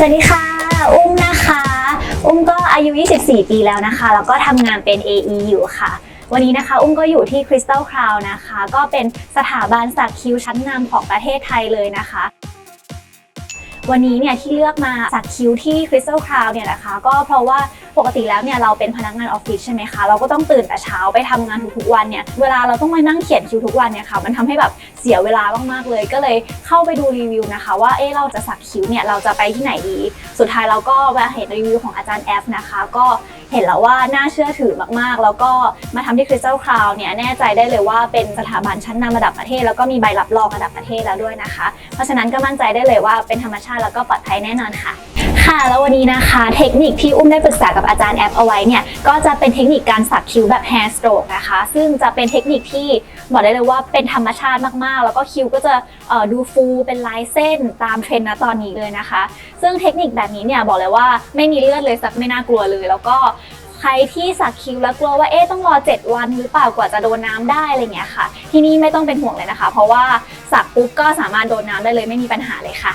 สวัสดีค่ะ อุ้มนะคะ อุ้มก็อายุ 24 ปีแล้วนะคะ แล้วก็ทำงานเป็น AE อยู่ค่ะ วันนี้นะคะ อุ้มก็อยู่ที่ Crystal Crown นะคะ ก็เป็นสถาบันสักคิ้วชั้นนำของประเทศไทยเลยนะคะ วันนี้เนี่ยที่เลือกมาสักคิ้วที่ Crystal Crown เนี่ยนะคะ ก็เพราะว่า ปกติแล้วเนี่ยเราเป็นพนักงานออฟฟิศใช่ไหมคะเราก็ต้องตื่นแต่เช้าไปทำงานทุกๆวันเนี่ยเวลาเราต้องมานั่งเขียนคิวทุกวันเนี่ยค่ะมันทำให้แบบเสียเวลามากๆเลย ก็เลยเข้าไปดูรีวิวนะคะ ว่าเอ๊เราจะสักคิ้วเนี่ยเราจะไปที่ไหนดี สุดท้ายเราก็มาเห็นรีวิวของอาจารย์แอฟนะคะก็เห็นแล้วว่าน่าเชื่อถือมากๆ แล้วก็มาทำที่ Crystal Crown เนี่ยแน่ใจได้เลยว่าเป็นสถาบันชั้นนำระดับประเทศ แล้วก็มีใบรับรองระดับประเทศแล้วด้วยนะคะ เพราะฉะนั้นก็มั่นใจได้เลยว่าเป็นธรรมชาติแล้วก็ปลอดภัยแน่นอนค่ะ ค่ะ แล้ววันนี้นะคะ เทคนิคที่อุ้มได้ปรึกษากับอาจารย์แอปเอาไว้เนี่ย ก็จะเป็นเทคนิคการสักคิ้วแบบ hair stroke นะคะ ซึ่งจะเป็นเทคนิคที่บอกได้เลยว่าเป็นธรรมชาติมากๆ แล้วก็คิ้วก็จะดูฟูเป็นลายเส้นตามเทรนด์ณตอนนี้เลยนะคะ ซึ่งเทคนิคแบบนี้เนี่ยบอกเลยว่าไม่มีเลือดเลยสักไม่น่ากลัวเลย แล้วก็ใครที่สักคิ้วแล้วกลัวว่าเอ๊ะต้องรอ 7 วันหรือเปล่ากว่าจะโดนน้ำได้อะไรเงี้ยค่ะ ที่นี่ไม่ต้องเป็นห่วงเลยนะคะ เพราะว่าสักปุ๊บก็สามารถโดนน้ำได้เลยไม่มีปัญหาเลยค่ะ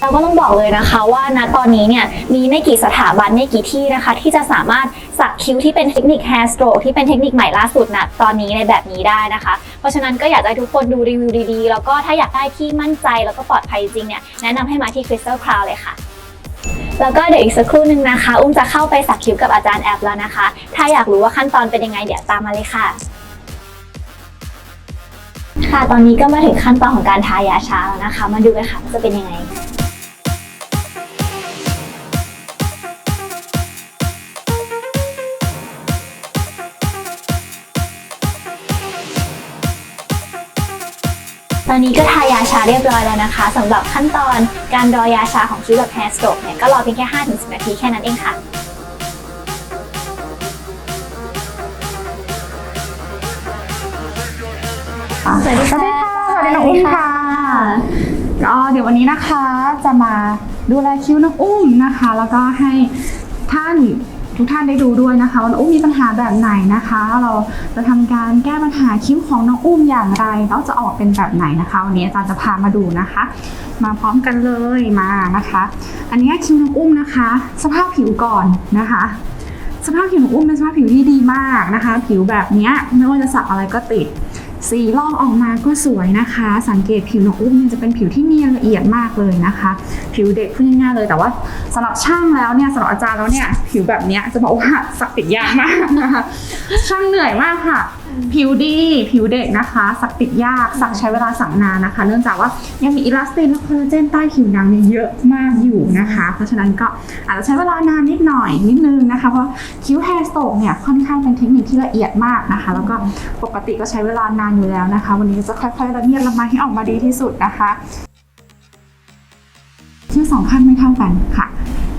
เราก็ต้องบอกเลยนะคะว่าณตอนนี้เนี่ยมีไม่กี่สถาบันไม่กี่ที่นะคะ ที่จะสามารถสักคิ้วที่เป็นเทคนิค hair stroke ที่เป็นเทคนิคใหม่ล่าสุดนะตอนนี้ในแบบนี้ได้นะคะ เพราะฉะนั้นก็อยากให้ทุกคนดูรีวิวดีๆ แล้วก็ถ้าอยากได้ที่มั่นใจแล้วก็ปลอดภัยจริงเนี่ยแนะนำให้มาที่ Crystal Crown เลยค่ะแล้วก็เดี๋ยวอีกสักครู่นึงนะคะ อุ้มจะเข้าไปสักคิ้วกับอาจารย์แอปแล้วนะคะ ถ้าอยากรู้ว่าขั้นตอนเป็นยังไงเดี๋ยวตามมาเลยค่ะ ค่ะ ตอนนี้ก็มาถึงขั้นตอนของการทายาชาแล้วนะคะ มาดูกันค่ะว่าจะเป็นยังไง ตอนนี้ก็ทายาชาเรียบร้อยแล้วนะคะสำหรับขั้นตอนการรอยาชาของคิ้วแบบ hair stroke เนี่ยก็รอเพียงแค่ 5-10 นาทีแค่นั้นเองค่ะสวัสดีค่ะ สวัสดีน้องอุ้มค่ะก็เดี๋ยววันนี้นะคะจะมาดูแลคิ้วน้องอุ้มนะคะ แล้วก็ให้ท่าน ทุกท่านได้ดูด้วยนะคะว่าน้องอุ้มมีปัญหาแบบไหนนะคะ เราจะทำการแก้ปัญหาคิ้วของน้องอุ้มอย่างไรแล้วจะออกเป็นแบบไหนนะคะวันนี้อาจารย์จะพามาดูนะคะ มาพร้อมกันเลยมานะคะ อันนี้คิ้วน้องอุ้มนะคะ สภาพผิวก่อนนะคะ สภาพผิวของอุ้มเป็นสภาพผิวที่ดีมากนะคะ ผิวแบบนี้ไม่ว่าจะสักอะไรก็ติด สีลอกออกมาก็สวยนะคะ สังเกตผิวน้องอุ้มเนี่ยจะเป็นผิวที่เนียนละเอียดมากเลยนะคะ ผิวเด็กพูดง่ายๆเลย แต่ว่าสำหรับช่างแล้วเนี่ยสำหรับอาจารย์แล้วเนี่ยผิวแบบเนี้ยจะบอกว่าสักติดยากมากนะคะช่างเหนื่อยมากค่ะ ผิวดีผิวเด็กนะคะ สักติดยากสักใช้เวลาสักนานนะคะ เนื่องจากว่ายังมีอิลาสตินและคอลลาเจนใต้ผิวหนังเนี่ยเยอะมากอยู่นะคะ เพราะฉะนั้นก็อาจจะใช้เวลานานนิดหน่อยนิดนึงนะคะ เพราะคิ้วแฮร์สโตกเนี่ยค่อนข้างเป็นเทคนิคที่ละเอียดมากนะคะ แล้วก็ปกติก็ใช้เวลานานอยู่แล้วนะคะ วันนี้จะค่อยๆละเมียดละไมให้ออกมาดีที่สุดนะคะคิ้วสองข้างไม่เท่ากันค่ะ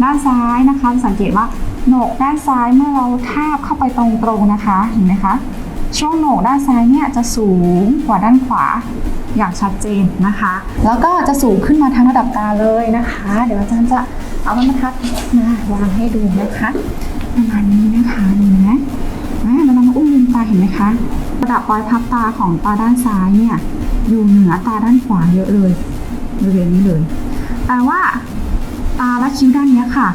ด้านซ้ายนะคะ สังเกตว่าโหนกด้านซ้ายเมื่อเราทาบเข้าไปตรงๆนะคะเห็นไหมคะช่วงโหนกด้านซ้ายเนี่ยจะสูงกว่าด้านขวาอย่างชัดเจนนะคะ แล้วก็จะสูงขึ้นมาทั้งระดับตาเลยนะคะ เดี๋ยวอาจารย์จะเอาบรรทัดมาวางให้ดูนะคะประมาณนี้นะคะเห็นไหมอ่าแล้วเรามาอุ้มลืมตาเห็นไหมคะ ระดับปลายพับตาของตาด้านซ้ายเนี่ยอยู่เหนือตาด้านขวาเยอะเลยบริเวณนี้เลยแปลว่า ตาและคิ้วด้านนี้ค่ะ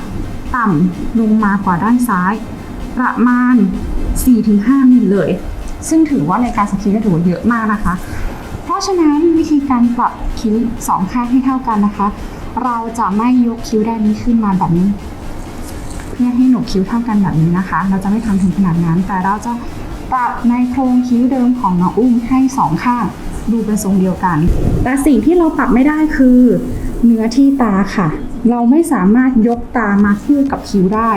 ต่ำลงมากว่าด้านซ้าย ประมาณ 4-5มิลเลย ซึ่งถือว่าในการสักคิ้วก็ถือว่าเยอะมากนะคะ เพราะฉะนั้นวิธีการปรับคิ้วสองข้างให้เท่ากันนะคะ เราจะไม่ยกคิ้วด้านนี้ขึ้นมาแบบนี้ เพื่อให้หนกคิ้วเท่ากันแบบนี้นะคะ เราจะไม่ทำถึงขนาดนั้นแต่เราจะ ปรับในโครงคิ้วเดิมของน้องอุ้มให้สองข้าง ดูเป็นทรงเดียวกัน แต่สิ่งที่เราปรับไม่ได้คือเนื้อที่ตาค่ะ เราไม่สามารถยกตามาคู่กับคิ้วได้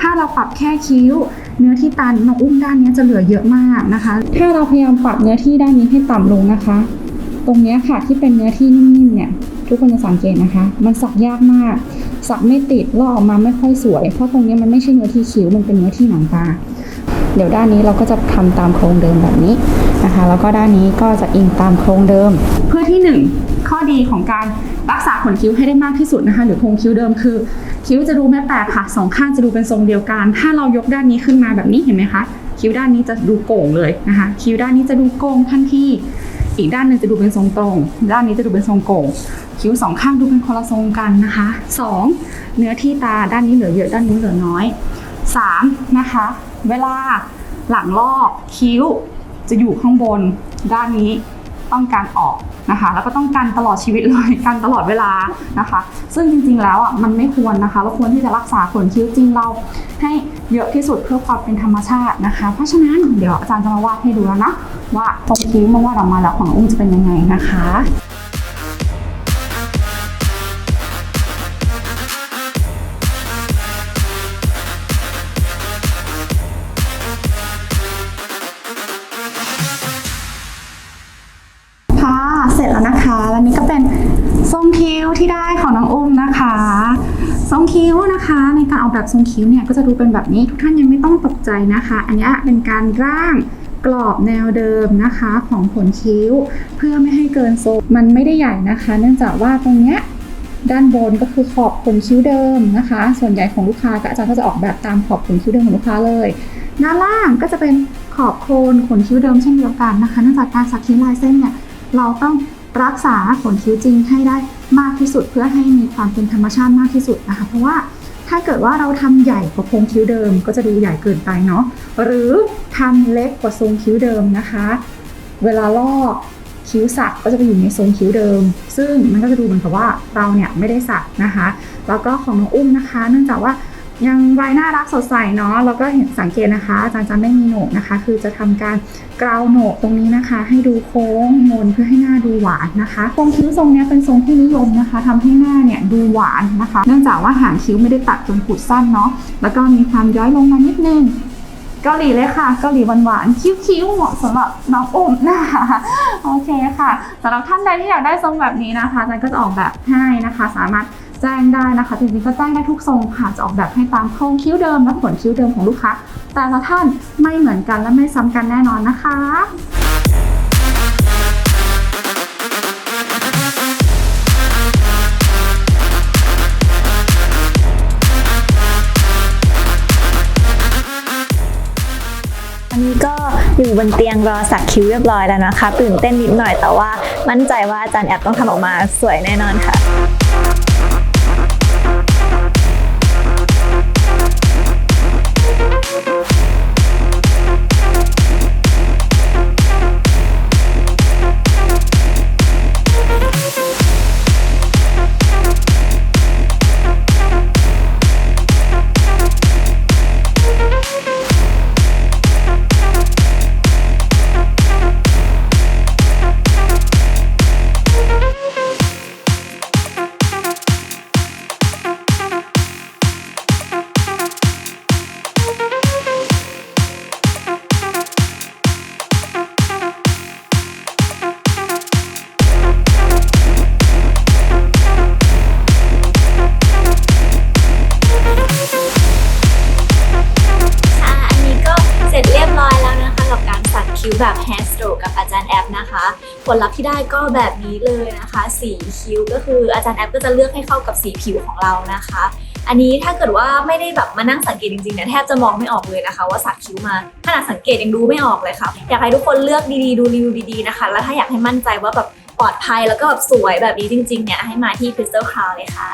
ถ้าเราปรับแค่คิ้ว เนื้อที่ตาน้องอุ้มด้านนี้จะเหลือเยอะมากนะคะ ถ้าเราพยายามปรับเนื้อที่ด้านนี้ให้ต่ำลงนะคะ ตรงนี้ค่ะที่เป็นเนื้อที่นิ่มๆเนี่ยทุกคนจะสังเกตนะคะ มันสักยากมาก สักไม่ติดลอกออกมาไม่ค่อยสวย เพราะตรงนี้มันไม่ใช่เนื้อที่คิ้ว มันเป็นเนื้อที่หนังตา เดี๋ยวด้านนี้เราก็จะทำตามโครงเดิมแบบนี้นะคะ แล้วก็ด้านนี้ก็จะอิงตามโครงเดิม เพื่อที่หนึ่งข้อดีของการรักษาขนคิ้วให้ได้มากที่สุดนะคะ หรือโครงคิ้วเดิมคือ คิ้วจะดูไม่แตกค่ะสองข้างจะดูเป็นทรงเดียวกัน ถ้าเรายกด้านนี้ขึ้นมาแบบนี้เห็นไหมคะคิ้วด้านนี้จะดูโก่งเลยนะคะ คิ้วด้านนี้จะดูโก่งทันทีอีกด้านหนึ่งจะดูเป็นทรงตรง ด้านนี้จะดูเป็นทรงโก่ง คิ้วสองข้างดูเป็นคนละทรงกันนะคะสองเนื้อที่ตาด้านนี้เหลือเยอะด้านนี้เหลือน้อยสามนะคะ เวลาหลังลอกคิ้ว จะอยู่ข้างบนด้านนี้ต้องการออกนะคะ แล้วก็ต้องการตลอดชีวิตเลยการตลอดเวลานะคะ ซึ่งจริงๆแล้วอะมันไม่ควรนะคะ เราควรที่จะรักษาขนคิ้วจริงเราให้เยอะที่สุดเพื่อความเป็นธรรมชาตินะคะ เพราะฉะนั้นเดี๋ยวอาจารย์จะมาวาดให้ดูแล้วนะว่าตรงคิ้วเมื่อวาดออกมาแล้วของอุ้มจะเป็นยังไงนะคะ เสร็จแล้วนะคะ แล้วนี่ก็เป็นทรงคิ้วที่ได้ของน้องอุ้มนะคะ ทรงคิ้วนะคะ ในการออกแบบทรงคิ้วเนี่ยก็จะดูเป็นแบบนี้ทุกท่านยังไม่ต้องตกใจนะคะ อันนี้เป็นการร่างกรอบแนวเดิมนะคะของขนคิ้ว เพื่อไม่ให้เกินทรงมันไม่ได้ใหญ่นะคะ เนื่องจากว่าตรงเนี้ยด้านบนก็คือขอบขนคิ้วเดิมนะคะ ส่วนใหญ่ของลูกค้าก็อาจารย์ก็จะออกแบบตามขอบขนคิ้วเดิมของลูกค้าเลยด้านล่างก็จะเป็นขอบโคนขนคิ้วเดิมเช่นเดียวกันนะคะเนื่องจากการสักคิ้วลายเส้นเนี่ย เราต้องรักษาขนคิ้วจริงให้ได้มากที่สุดเพื่อให้มีความเป็นธรรมชาติมากที่สุดนะคะ เพราะว่าถ้าเกิดว่าเราทำใหญ่กว่าโครงคิ้วเดิม ก็จะดูใหญ่เกินไปเนาะหรือทำเล็กกว่าทรงคิ้วเดิมนะคะ เวลาลอกคิ้วสักก็จะไปอยู่ในทรงคิ้วเดิม ซึ่งมันก็จะดูเหมือนกับว่าเราเนี่ยไม่ได้สักนะคะ แล้วก็ของน้องอุ้มนะคะ เนื่องจากว่า ยังใบหน้ารักสดใสเนาะแล้วก็เห็นสังเกตนะคะอาจารย์จะไม่มีโหนกนะคะ คือจะทำการเกลาโหนกตรงนี้นะคะ ให้ดูโค้งมนเพื่อให้หน้าดูหวานนะคะทรงคิ้วทรงเนี้ยเป็นทรงที่นิยมนะคะทำให้หน้าเนี่ยดูหวานนะคะ เนื่องจากว่าหางคิ้วไม่ได้ตัดจนขุดสั้นเนาะแล้วก็มีความย้อยลงมานิดนึงเกาหลีเลยค่ะเกาหลีหวานๆคิ้วๆเหมาะสำหรับน้องอมนะคะโอเคค่ะสำหรับท่านใดที่อยากได้ทรงแบบนี้นะคะอาจารย์ก็จะออกแบบให้นะคะ สามารถ แจ้งได้นะคะจริงๆก็แจ้งได้ทุกทรงค่ะจะออกแบบให้ตามโครงคิ้วเดิมและขนคิ้วเดิมของลูกค้าแต่ละท่านไม่เหมือนกันและไม่ซ้ำกันแน่นอนนะคะอันนี้ก็อยู่บนเตียงรอสักคิ้วเรียบร้อยแล้วนะคะ ตื่นเต้นนิดหน่อยแต่ว่ามั่นใจว่าอาจารย์แอปต้องทำออกมาสวยแน่นอนค่ะ แบบ hair stroke กับอาจารย์แอปนะคะ ผลลัพธ์ที่ได้ก็แบบนี้เลยนะคะ สีคิ้วก็คืออาจารย์แอปก็จะเลือกให้เข้ากับสีผิวของเรานะคะ อันนี้ถ้าเกิดว่าไม่ได้แบบมานั่งสังเกตจริงๆเนี่ยแทบจะมองไม่ออกเลยนะคะ ว่าสักคิ้วมาขนาดสังเกตยังดูไม่ออกเลยค่ะ อยากให้ทุกคนเลือกดีๆดูรีวิวดีๆนะคะ แล้วถ้าอยากให้มั่นใจว่าแบบปลอดภัยแล้วก็แบบสวยแบบนี้จริงๆเนี่ยให้มาที่ Crystal Crown เลยค่ะ